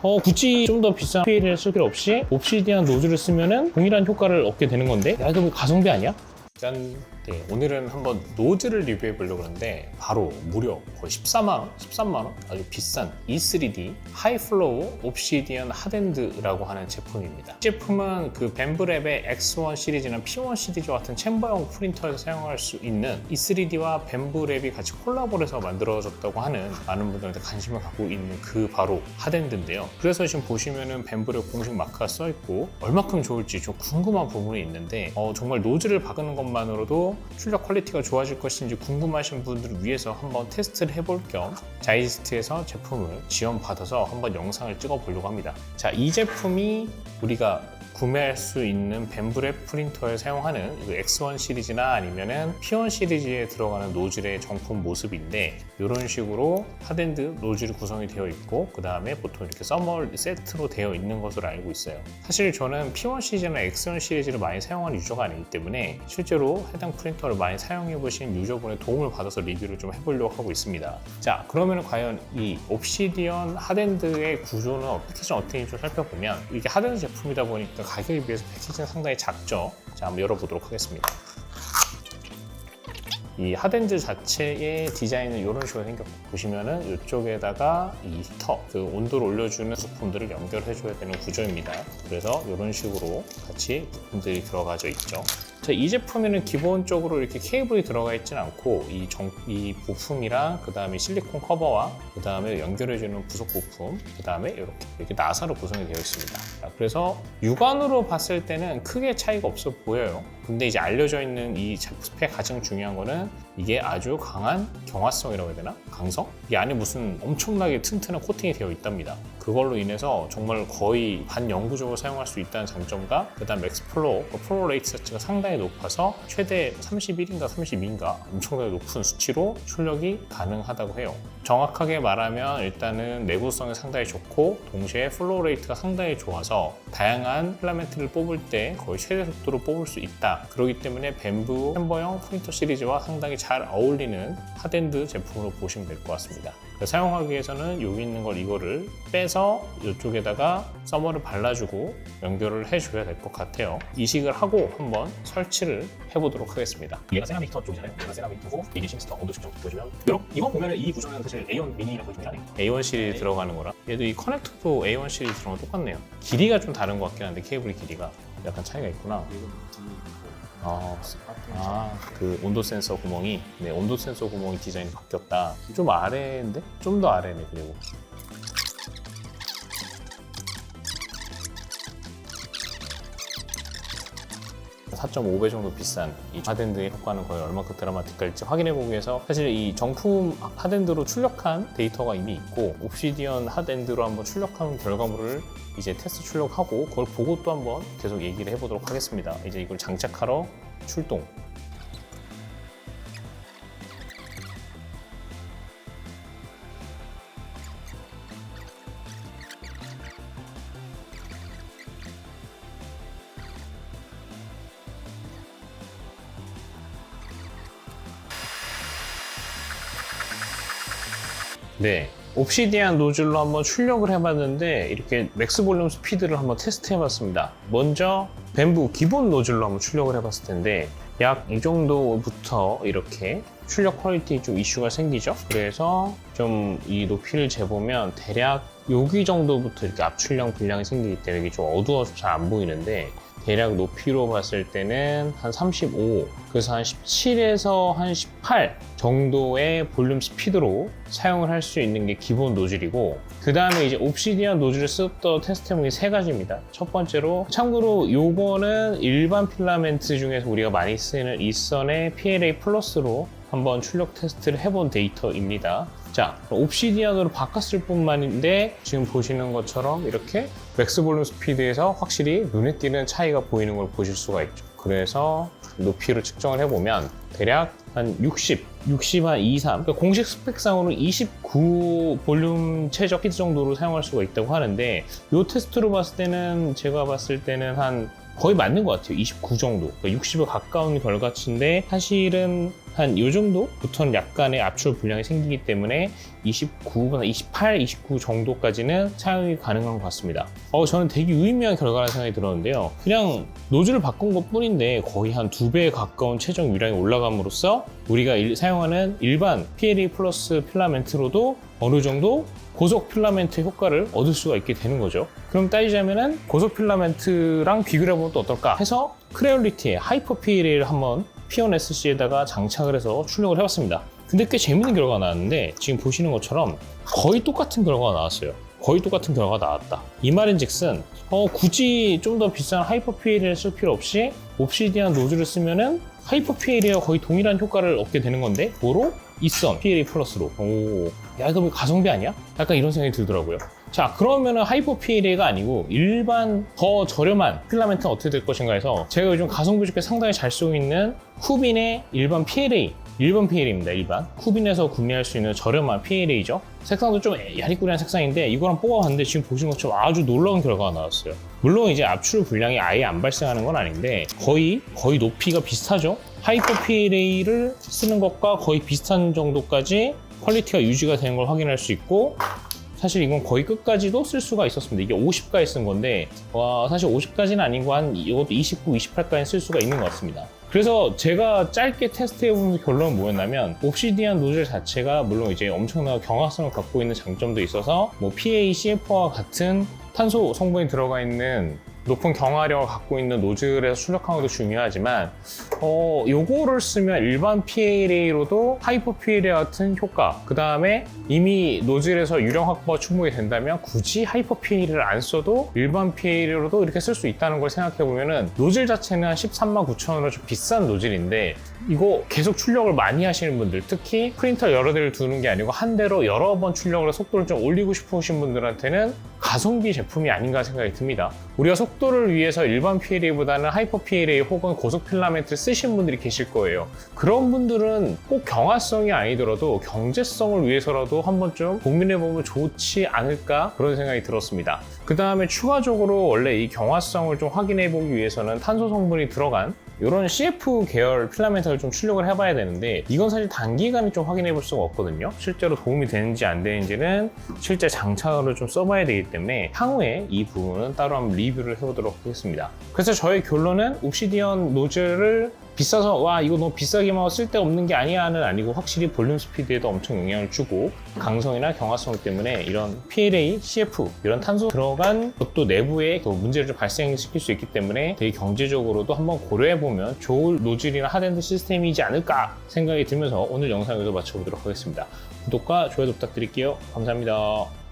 어, 굳이 좀 더 비싼 PL을 쓸 필요 없이 옵시디안 노즐을 쓰면은 동일한 효과를 얻게 되는 건데 야 이거 뭐 가성비 아니야? 짠. 네, 오늘은 한번 노즐을 리뷰해 보려고 하는데 바로 무려 거의 14만원? 13만원? 아주 비싼 E3D 하이플로우 옵시디언 하덴드라고 하는 제품입니다. 이 제품은 그 벤브랩의 X1 시리즈나 P1 시리즈 같은 챔버형 프린터에서 사용할 수 있는 E3D와 벤브랩이 같이 콜라보를 해서 만들어졌다고 하는 많은 분들한테 관심을 갖고 있는 그 바로 하덴드인데요. 그래서 지금 보시면은 벤브랩 공식 마크가 써 있고 얼마큼 좋을지 좀 궁금한 부분이 있는데 어, 정말 노즐을 박는 것만으로도 출력 퀄리티가 좋아질 것인지 궁금하신 분들을 위해서 한번 테스트를 해볼 겸 자이스트에서 제품을 지원받아서 한번 영상을 찍어 보려고 합니다. 자, 이 제품이 우리가 구매할 수 있는 벤브랩 프린터에 사용하는 그 X1 시리즈나 아니면은 P1 시리즈에 들어가는 노즐의 정품 모습인데 이런 식으로 하덴드 노즐이 구성이 되어 있고 그 다음에 보통 이렇게 써멀 세트로 되어 있는 것으로 알고 있어요. 사실 저는 P1 시리즈나 X1 시리즈를 많이 사용하는 유저가 아니기 때문에 실제로 해당 프린터 를 많이 사용해 보신 유저분의 도움을 받아서 리뷰를 좀 해보려고 하고 있습니다. 자 그러면 과연 이 옵시디언 하덴드의 구조는 어떻게 좀 어떻게 좀 살펴보면 이게 하덴드 제품이다 보니까 가격에 비해서 패키지는 상당히 작죠. 자 한번 열어보도록 하겠습니다. 이 하덴즈 자체의 디자인은 이런 식으로 생겼고 보시면은 이쪽에다가 이 히터, 그 온도를 올려주는 부품들을 연결해줘야 되는 구조입니다. 그래서 이런 식으로 같이 부품들이 들어가져 있죠. 자, 이 제품에는 기본적으로 이렇게 케이블이 들어가 있진 않고 이, 정, 이 부품이랑 그 다음에 실리콘 커버와 그 다음에 연결해주는 부속 부품 그 다음에 이렇게 이렇게 나사로 구성이 되어 있습니다. 자, 그래서 육안으로 봤을 때는 크게 차이가 없어 보여요. 근데 이제 알려져 있는 이 스펙 가장 중요한 거는 이게 아주 강한 경화성이라고 해야 되나? 강성? 이 안에 무슨 엄청나게 튼튼한 코팅이 되어 있답니다. 그걸로 인해서 정말 거의 반영구적으로 사용할 수 있다는 장점과 그다음 맥스 플로어, 그 플로어 레이트 자체가 상당히 높아서 최대 31인가 32인가 엄청나게 높은 수치로 출력이 가능하다고 해요. 정확하게 말하면 일단은 내구성이 상당히 좋고 동시에 플로우 레이트가 상당히 좋아서 다양한 필라멘트를 뽑을 때 거의 최대 속도로 뽑을 수 있다. 그렇기 때문에 벤부 챔버형 프린터 시리즈와 상당히 잘 어울리는 하덴드 제품으로 보시면 될 것 같습니다. 사용하기 위해서는 여기 있는 걸 이거를 빼서 이쪽에다가 서머를 발라주고 연결을 해줘야 될 것 같아요. 이식을 하고 한번 설치를 해보도록 하겠습니다. 얘가 세라믹 히터 쪽이잖아요. 얘가 세라믹 히터고 이게 시스터 온도 측정 보여주면 이런 이거 보면은 이 구조는 사실 A1 미니라고 돼. A1 시리즈 들어가는 거랑 얘도 이 커넥터도 A1 시리즈 들어가는 거 똑같네요. 길이가 좀 다른 것 같긴 한데 케이블 길이가 약간 차이가 있구나. 아, 아, 그 온도 센서 구멍이 네 온도 센서 구멍이 디자인이 바뀌었다. 좀 아래인데 좀 더 아래네 그리고. (4.5배) 정도 비싼 이 하덴드의 효과는 거의 얼마큼 드라마틱할지 확인해보기 위해서 사실 이 정품 하덴드로 출력한 데이터가 이미 있고 옵시디언 하덴드로 한번 출력한 결과물을 이제 테스트 출력하고 그걸 보고 또 한번 계속 얘기를 해보도록 하겠습니다. 이제 이걸 장착하러 출동. 네. 옵시디안 노즐로 한번 출력을 해봤는데 이렇게 맥스 볼륨 스피드를 한번 테스트 해봤습니다. 먼저 뱀부 기본 노즐로 한번 출력을 해봤을 텐데 약 이 정도부터 이렇게 출력 퀄리티 좀 이슈가 생기죠. 그래서 좀 이 높이를 재보면 대략 여기 정도부터 이렇게 압출량 불량이 생기기 때문에 이게 좀 어두워서 잘 안 보이는데 대략 높이로 봤을 때는 한 35, 그래서 한 17에서 한 18 정도의 볼륨 스피드로 사용을 할 수 있는 게 기본 노즐이고 그 다음에 이제 옵시디언 노즐을 쓰던 테스트 해본 게세 가지입니다. 첫 번째로 참고로 요거는 일반 필라멘트 중에서 우리가 많이 쓰는 이선의 PLA 플러스로 한번 출력 테스트를 해본 데이터입니다. 자, 옵시디언으로 바꿨을 뿐만인데 지금 보시는 것처럼 이렇게 맥스 볼륨 스피드에서 확실히 눈에 띄는 차이가 보이는 걸 보실 수가 있죠. 그래서 높이를 측정을 해보면 대략 한 60, 60 한 2, 3. 그러니까 공식 스펙상으로는 29 볼륨 최적 히트 정도로 사용할 수가 있다고 하는데 이 테스트로 봤을 때는 제가 봤을 때는 한 거의 맞는 것 같아요. 29 정도. 그러니까 60에 가까운 결과치인데 사실은 한 이 정도부터는 약간의 압출 불량이 생기기 때문에 29, 28, 29 정도까지는 사용이 가능한 것 같습니다. 어, 저는 되게 유의미한 결과라는 생각이 들었는데요. 그냥 노즐을 바꾼 것 뿐인데 거의 한 두 배에 가까운 최종 유량이 올라감으로써 우리가 일- 사용하는 일반 PLA 플러스 필라멘트로도 어느 정도 고속 필라멘트 효과를 얻을 수가 있게 되는 거죠. 그럼 따지자면은 고속 필라멘트랑 비교를 해보면 또 어떨까 해서 크레올리티의 하이퍼 PLA를 한번 P1 SC에다가 장착을 해서 출력을 해봤습니다. 근데 꽤 재밌는 결과가 나왔는데 지금 보시는 것처럼 거의 똑같은 결과가 나왔어요. 거의 똑같은 결과가 나왔다. 이 말인즉슨 어, 굳이 좀 더 비싼 하이퍼 PLA를 쓸 필요 없이 옵시디안 노즐을 쓰면은 하이퍼 PLA와 거의 동일한 효과를 얻게 되는 건데 뭐로? 이선 PLA 플러스로. 오, 야 이거 뭐 가성비 아니야? 약간 이런 생각이 들더라고요. 자 그러면은 하이퍼 PLA가 아니고 일반 더 저렴한 필라멘트는 어떻게 될 것인가 해서 제가 요즘 가성비 좋게 상당히 잘 쓰고 있는 쿠빈의 일반 PLA 일반 PLA입니다 일반. 쿠빈에서 구매할 수 있는 저렴한 PLA죠. 색상도 좀 야리꾸리한 색상인데 이거랑 뽑아봤는데 지금 보시는 것처럼 아주 놀라운 결과가 나왔어요. 물론 이제 압출 불량이 아예 안 발생하는 건 아닌데 거의 거의 높이가 비슷하죠? 하이퍼 PLA를 쓰는 것과 거의 비슷한 정도까지 퀄리티가 유지가 되는 걸 확인할 수 있고 사실 이건 거의 끝까지도 쓸 수가 있었습니다. 이게 50까지 쓴 건데 와 사실 50까지는 아니고 한 이것도 29, 28까지 쓸 수가 있는 것 같습니다. 그래서 제가 짧게 테스트해본 결론은 뭐였냐면 옵시디안 노즐 자체가 물론 이제 엄청난 경화성을 갖고 있는 장점도 있어서 뭐 PA, CF와 같은 탄소 성분이 들어가 있는 높은 경화력을 갖고 있는 노즐에서 출력하는 것도 중요하지만 어, 요거를 쓰면 일반 PLA로도 하이퍼 PLA 같은 효과, 그 다음에 이미 노즐에서 유령 확보가 충분히 된다면 굳이 하이퍼 PLA를 안 써도 일반 PLA로도 이렇게 쓸 수 있다는 걸 생각해 보면 은 노즐 자체는 한 13만 9천 원으로 좀 비싼 노즐인데 이거 계속 출력을 많이 하시는 분들, 특히 프린터 여러 대를 두는 게 아니고 한 대로 여러 번 출력을 속도를 좀 올리고 싶으신 분들한테는 가성비 제품이 아닌가 생각이 듭니다. 우리가 속도를 위해서 일반 PLA보다는 하이퍼 PLA 혹은 고속 필라멘트를 쓰신 분들이 계실 거예요. 그런 분들은 꼭 경화성이 아니더라도 경제성을 위해서라도 한 번쯤 고민해보면 좋지 않을까 그런 생각이 들었습니다. 그 다음에 추가적으로 원래 이 경화성을 좀 확인해보기 위해서는 탄소 성분이 들어간 이런 CF 계열 필라멘트를 좀 출력을 해봐야 되는데 이건 사실 단기간에 좀 확인해 볼 수가 없거든요. 실제로 도움이 되는지 안 되는지는 실제 장착을 좀 써봐야 되기 때문에 향후에 이 부분은 따로 한번 리뷰를 해보도록 하겠습니다. 그래서 저의 결론은 옵시디언 노즐을 비싸서 와 이거 너무 비싸기만 하고 쓸데없는 게 아니야는 아니고 확실히 볼륨 스피드에도 엄청 영향을 주고 강성이나 경화성 때문에 이런 PLA, CF 이런 탄소 들어간 것도 내부에 또 문제를 좀 발생시킬 수 있기 때문에 되게 경제적으로도 한번 고려해 보면 좋을 노즐이나 하드엔드 시스템이지 않을까 생각이 들면서 오늘 영상 여기서 마쳐보도록 하겠습니다. 구독과 좋아요 부탁드릴게요. 감사합니다.